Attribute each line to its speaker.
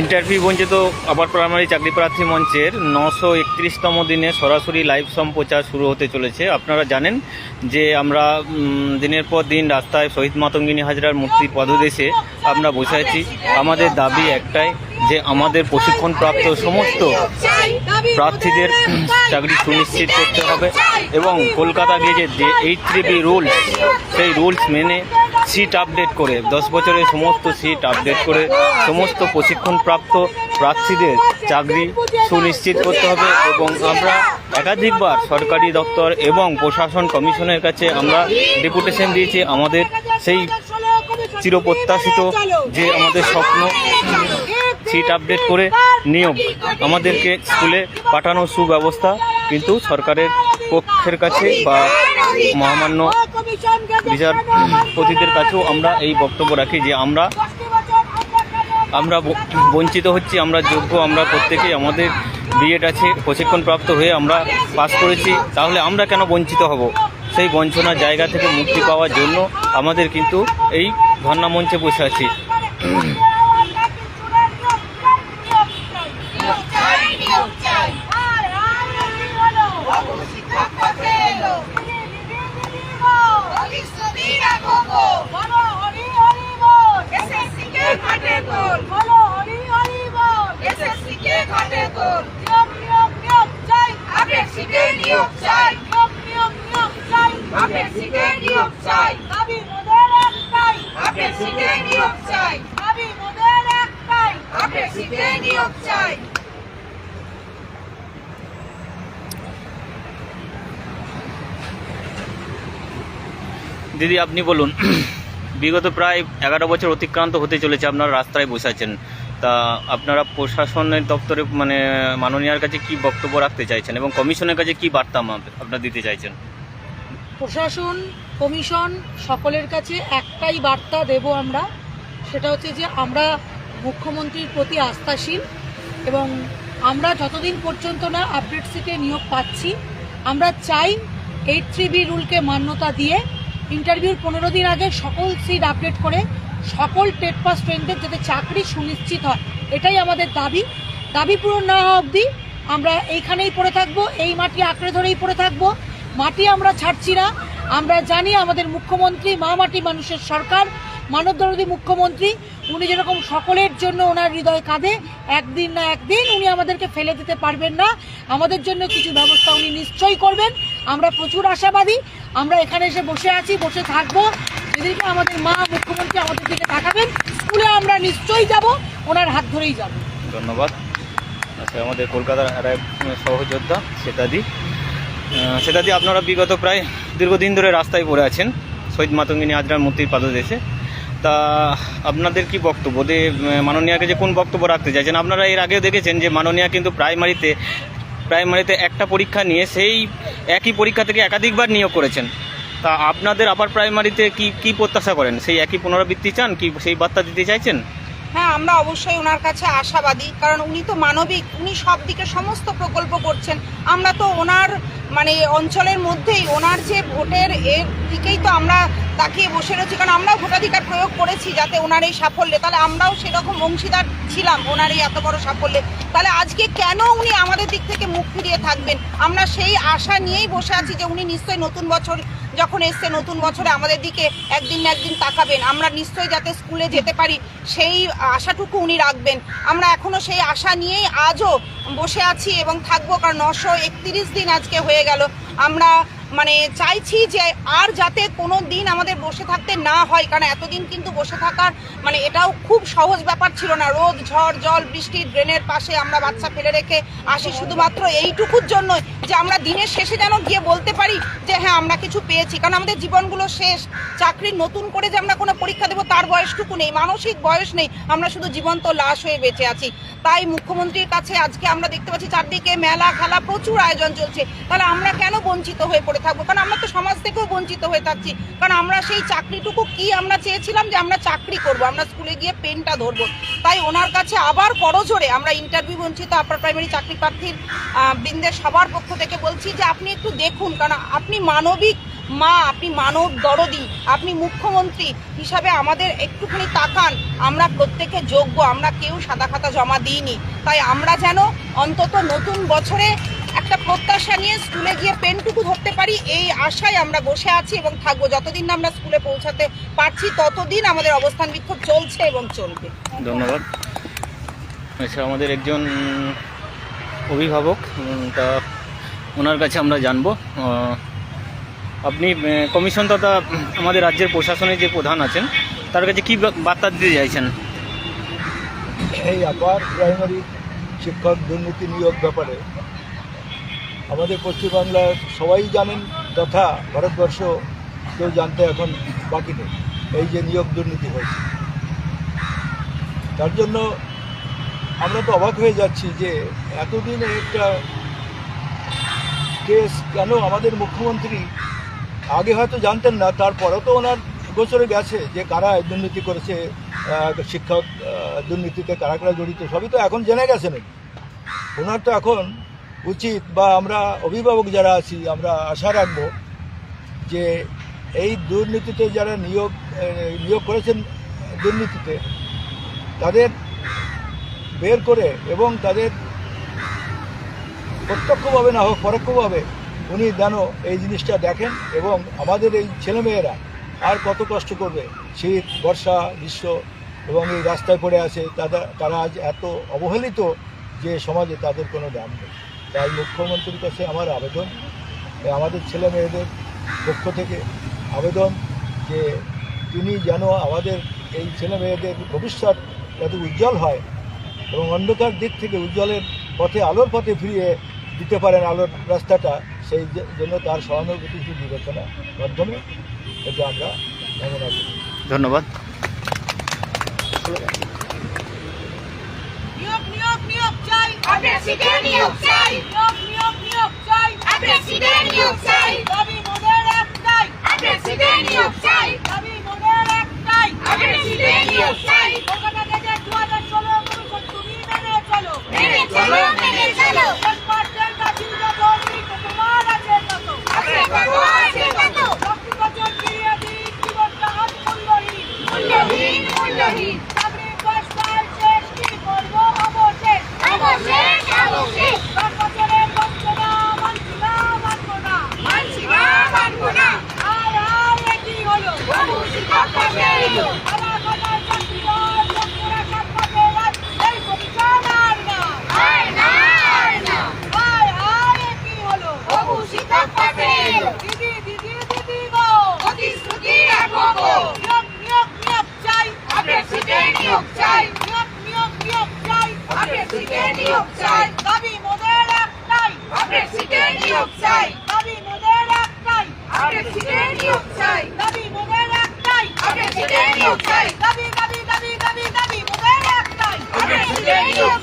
Speaker 1: Interview বঞ্চিত আবার primary চাকরি প্রার্থী মঞ্চের নশো একত্রিশতম দিনে সরাসরি লাইভ সম্প্রচার শুরু হতে চলেছে। আপনারা জানেন যে আমরা দিনের পর দিন রাস্তায় শহীদ মাতঙ্গিনী হাজরার মূর্তি পদদেশে আমরা বসে আছি। আমাদের দাবি একটাই যে আমাদের প্রশিক্ষণপ্রাপ্ত সমস্ত প্রার্থীদের চাকরি সুনিশ্চিত করতে হবে এবং কলকাতা গিয়ে যে এইট থ্রি বি রুলস, সেই রুলস মেনে সিট আপডেট করে, দশ বছরের সমস্ত সিট আপডেট করে সমস্ত প্রশিক্ষণপ্রাপ্ত প্রার্থীদের চাকরি সুনিশ্চিত করতে হবে এবং আমরা একাধিকবার সরকারি দপ্তর এবং প্রশাসন কমিশনের কাছে আমরা ডেপুটেশন দিয়েছি আমাদের সেই চিরপ্রত্যাশিত যে আমাদের স্বপ্ন সিট আপডেট করে নিয়োগ আমাদেরকে স্কুলে পাঠানোর সুব্যবস্থা কিন্তু সরকারের পক্ষের কাছে বা মহামান্য বিচারপতিদের কাছেও আমরা এই বক্তব্য রাখি যে আমরা আমরা বঞ্চিত হচ্ছি, আমরা যোগ্য, আমরা প্রত্যেকেই আমাদের বিএড আছে, প্রশিক্ষণপ্রাপ্ত হয়ে আমরা পাস করেছি, তাহলে আমরা কেন বঞ্চিত হব? সেই বঞ্চনার জায়গা থেকে মুক্তি পাওয়ার জন্য আমাদের কিন্তু এই ধর্ণা মঞ্চে বসে আছি
Speaker 2: দাবি মোদের একটাই
Speaker 3: আপনার সিটে নিয়োগ চাই
Speaker 2: দাবি মোদের একটাই
Speaker 3: আপনার সিটে নিয়োগ চাই
Speaker 1: দিদি আপনি বলুন বিগত প্রায় এগারো বছর অতিক্রান্ত হতে চলেছে আপনারা রাস্তায় বসে আছেন। তা আপনারা প্রশাসনের দপ্তরে মানে মাননীয়ার কাছে কি বক্তব্য রাখতে চাইছেন এবং কমিশনের কাছে কি বার্তা আপনারা দিতে চাইছেন?
Speaker 4: প্রশাসন, কমিশন সকলের কাছে একটাই বার্তা দেব আমরা, সেটা হচ্ছে যে আমরা মুখ্যমন্ত্রীর প্রতি আস্থাশীল এবং আমরা যতদিন পর্যন্ত না আপডেট সিটে নিয়োগ পাচ্ছি, আমরা চাই এইট থ্রি বি রুলকে মান্যতা দিয়ে ইন্টারভিউর পনেরো দিন আগে সকল সিট আপডেট করে সকল টেট পাস স্টুডেন্টদের যাতে চাকরি সুনিশ্চিত হয়, এটাই আমাদের দাবি। দাবি পূরণ না হওয়া অবধি আমরা এইখানেই পড়ে থাকব, এই মাটি আঁকড়ে ধরেই পড়ে থাকব। মাটি আমরা ছাড়ছি না। আমরা জানি আমাদের মুখ্যমন্ত্রী, মা মাটি মানুষের সরকার মানবদরদী মুখ্যমন্ত্রী। উনি যেরকম সকলের জন্য ওনার হৃদয় কাঁদে, একদিন না একদিন উনি আমাদেরকে ফেলে দিতে পারবেন না। আমাদের জন্য কিছু ব্যবস্থা উনি নিশ্চয়ই করবেন। আমরা প্রচুর আশাবাদী। আমরা এখানে এসে বসে আছি, বসে থাকব। যেদিনকে আমাদের মা মুখ্যমন্ত্রী আমাদের দিকে তাকাবেন, স্কুলে আমরা নিশ্চয়ই যাব, ওনার হাত ধরেই যাব।
Speaker 1: ধন্যবাদ। আচ্ছা আমাদের কলকাতার সহযোদ্ধা, সেতাদি। সেতাদি, আপনারা বিগত প্রায় দীর্ঘদিন ধরে রাস্তায় পড়ে আছেন, শহীদ মাতঙ্গিনী আজরার মূর্তির পাদদেশে। তা আপনাদের কি বক্তব্য? যে মাননীয়াকে যে কোন বক্তব্য রাখতে চাইছেন? আপনারা এর আগেও দেখেছেন যে মাননীয়া কিন্তু প্রাইমারিতে প্রাইমারিতে একটা পরীক্ষা নিয়ে সেই একই পরীক্ষা থেকে একাধিকবার নিয়োগ করেছেন। তা আপনাদের আপার প্রাইমারিতে কি কি প্রত্যাশা করেন? সেই একই পুনরাবৃত্তি চান কি সেই বার্তা দিতে চাইছেন?
Speaker 3: হ্যাঁ আমরা অবশ্যই ওনার কাছে আশাবাদী, কারণ উনি তো মানবিক, উনি সব দিকে সমস্ত প্রকল্প করছেন। আমরা তো ওনার মানে অঞ্চলের মধ্যেই ওনার যে ভোটের এর দিকেই তো আমরা তাকিয়ে বসে রয়েছি, কারণ আমরাও ভোটাধিকার প্রয়োগ করেছি যাতে ওনার এই সাফল্যে। তাহলে আমরাও সেরকম অংশীদার ছিলাম ওনার এই এত বড় সাফল্যে। তাহলে আজকে কেন উনি আমাদের দিক থেকে মুখ ফিরিয়ে থাকবেন? আমরা সেই আশা নিয়েই বসে আছি যে উনি নিশ্চয়ই নতুন বছর যখন এসছে, নতুন বছরে আমাদের দিকে একদিন না একদিন তাকাবেন। আমরা নিশ্চয়ই যাতে স্কুলে যেতে পারি, সেই আশাটুকু উনি রাখবেন। আমরা এখনও সেই আশা নিয়েই আজও বসে আছি এবং থাকব কারণ নশো একত্রিশ দিন আজকে হয়ে গেল। আমরা মানে চাইছি যে আর যাতে কোনো দিন আমাদের বসে থাকতে না হয়, কারণ এতদিন কিন্তু বসে থাকার মানে এটাও খুব সহজ ব্যাপার ছিল না। রোদ, ঝড়, জল, বৃষ্টি, ড্রেনের পাশে আমরা বাচ্চা ফেলে রেখে আসি শুধুমাত্র এইটুকুর জন্য যে আমরা দিনের শেষে যেন গিয়ে বলতে পারি যে হ্যাঁ আমরা কিছু পেয়েছি। কারণ আমাদের জীবনগুলো শেষ চাকরির নতুন করে যে আমরা কোনো পরীক্ষা দেবো তার বয়সটুকু নেই, মানসিক বয়স নেই, আমরা শুধু জীবন্ত লাশ হয়ে বেঁচে আছি। তাই মুখ্যমন্ত্রীর কাছে আজকে আমরা দেখতে পাচ্ছি চারদিকে মেলা খেলা প্রচুর আয়োজন চলছে। তাহলে আমরা কেন বঞ্চিত হয়ে পড়ে থাকব। কারণ আমরা তো সমাজ থেকেও বঞ্চিত হয়ে থাকছি। কারণ আমরা সেই চাকরিটুকু কি আমরা চেয়েছিলাম যে আমরা চাকরি করব, আমরা স্কুলে গিয়ে পেনটা ধরবো। তাই ওনার কাছে আবার করজোরে আমরা ইন্টারভিউ বঞ্চিত আপার প্রাইমারি চাকরি প্রার্থীর বৃন্দের সবার পক্ষ থেকে বলছি যে আপনি একটু দেখুন, কারণ আপনি মানবিক মা, আপনি মানব দরদি, আপনি মুখ্যমন্ত্রী হিসাবে আমাদের একটুখানি তাকান। আমরা প্রত্যেকে যোগ্য, আমরা কেউ সাদা খাতা জমা দিইনি। তাই আমরা যেন অন্তত নতুন বছরে একটা প্রত্যাশা নিয়ে স্কুলে গিয়ে পেনটুকু ধরতে পারি এই আশায় আমরা বসে আছি এবং থাকব। যতদিন না আমরা স্কুলে পৌঁছাতে পারছি ততদিন আমাদের অবস্থান বিক্ষোভ চলছে এবং চলবে।
Speaker 1: ধন্যবাদ। এছাড়া আমাদের একজন অভিভাবক তা ওনার কাছে আমরা জানব। আপনি কমিশন তথা আমাদের রাজ্যের প্রশাসনের যে প্রধান আছেন তার কাছে কী বার্তা দিতে চাইছেন?
Speaker 5: এই আবার প্রাইমারি শিক্ষক দুর্নীতি নিয়োগ ব্যাপারে আমাদের পশ্চিমবাংলার সবাই জানেন তথা ভারতবর্ষ কেউ জানতে এখন বাকি নেই। এই যে নিয়োগ দুর্নীতি হয়েছে। তার জন্য আমরা তো অবাক হয়ে যাচ্ছি যে এতদিন একটা কেস কেন আমাদের মুখ্যমন্ত্রী আগে হয়তো জানতেন না, তারপরেও তো ওনার গোচরে গেছে যে কারা দুর্নীতি করেছে শিক্ষক দুর্নীতিতে কারা কারা জড়িত, সবই তো এখন জেনে গেছেন ওনার তো এখন উচিত বা আমরা অভিভাবক যারা আছি, আমরা আশা রাখব যে এই দুর্নীতিতে যারা নিয়োগ নিয়োগ করেছেন দুর্নীতিতে, তাদের বের করে এবং তাদের প্রত্যক্ষভাবে না হোক, পরোক্ষভাবে উনি যেন এই জিনিসটা দেখেন এবং আমাদের এই ছেলেমেয়েরা আর কত কষ্ট করবে। শীত, বর্ষা, গ্রীষ্ম এবং এই রাস্তায় পড়ে আছে তারা তারা আজ এত অবহেলিত যে সমাজে তাদের কোনো দাম নেই। তাই মুখ্যমন্ত্রীর কাছে আমার আবেদন। আমাদের ছেলে মেয়েদের পক্ষ থেকে আবেদন যে তিনি যেন আমাদের এই ছেলে মেয়েদের ভবিষ্যৎ যাতে উজ্জ্বল হয় এবং অন্ধকার দিক থেকে উজ্জ্বলের পথে আলোর পথে ফিরিয়ে দিতে পারেন আলোর রাস্তাটা সেই জন্য তার সহানুভূতি বিবেচনা মাধ্যমে এটা আমরা কামনা করি।
Speaker 1: ধন্যবাদ।
Speaker 4: নিয়োগ নিয়োগ নিয়োগ চাই। প্রেসিডেন্ট নিয়োগ চাই। নিয়োগ নিয়োগ নিয়োগ চাই। প্রেসিডেন্ট নিয়োগ চাই। দাবি মোদের একটাই প্রেসিডেন্ট নিয়োগ চাই। দাবি মোদের একটাই প্রেসিডেন্ট নিয়োগ চাই কলকাতা থেকে দু হাজার ষোলো কমিশন তুমি মেনে চলো মেনে চলো মেনে চলো পার্সেন্ট কাছে তোমার আছে কত আছে কত আছে কত লক্ষ্মী বছর ফিরিয়ে দিন জীবনটা আজ মূল্যহীন মূল্যহীন মূল্যহীন চাকরি বয়স্কার শেষ কি করব অবশেষ অবশেষ অবশেষ দশ বছরের বঞ্চনা মানছি না মানবো না মানছি না মানবো না আর আর এটি হলো বহু শিক্ষক পাশে এলো আমার কথার চাকরি হয় লক্ষ্যরা সাত পাশে রাত এই কমিশন আর না আর না আর না আর আর এটি হলো বহু শিক্ষক পাশে এলো দিদি দিদি দিদি গো প্রতিশ্রুতি রাখো গো নিয়োগ নিয়োগ নিয়োগ চাই প্রেসিডেন্ট নিয়োগ চাই নিয়োগ নিয়োগ নিয়োগ চাই প্রেসিডেন্ট নিয়োগ চাই দাবি মোদের একটাই প্রেসিডেন্ট নিয়োগ চাই। দাবি মোদের একটাই প্রেসিডেন্ট নিয়োগ চাই। দাবি মোদের একটাই প্রেসিডেন্ট নিয়োগ চাই। দাবি দাবি দাবি দাবি দাবি মোদের একটাই প্রেসিডেন্ট নিয়োগ